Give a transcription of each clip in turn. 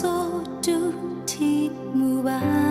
so do t move on.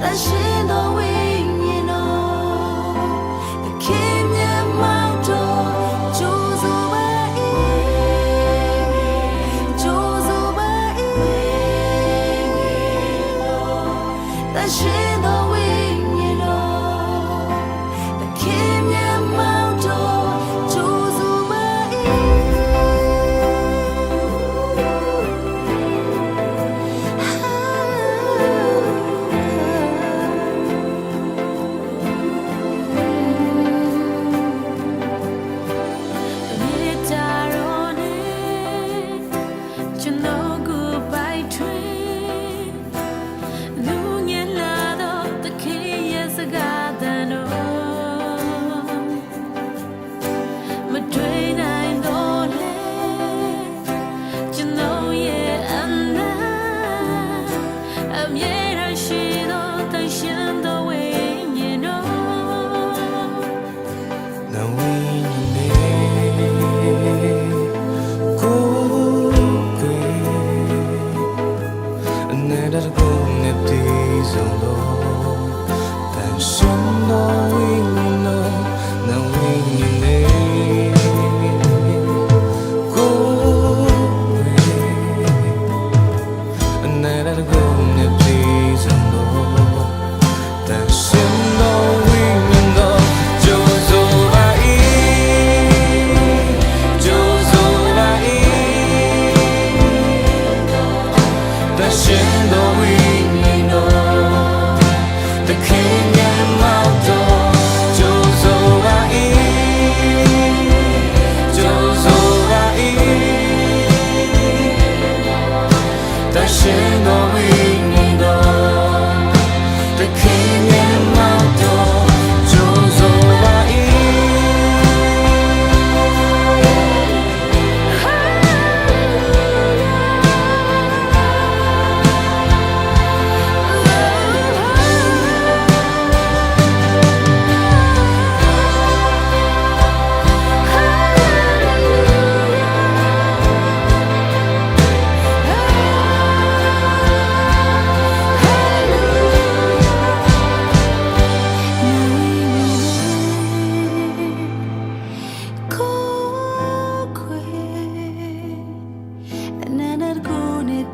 但是。 အမြဲတမ်းရှိသောတန်ရှင်းသောဝေ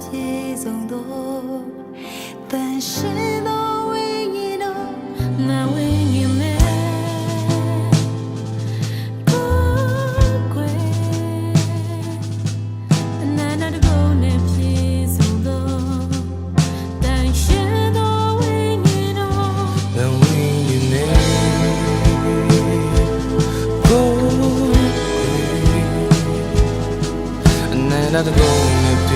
ပြည့်စုံသောတန်ရှင်သောဝိညာဉ်တော်နာဝိညာဉ်နဲ့那的公园。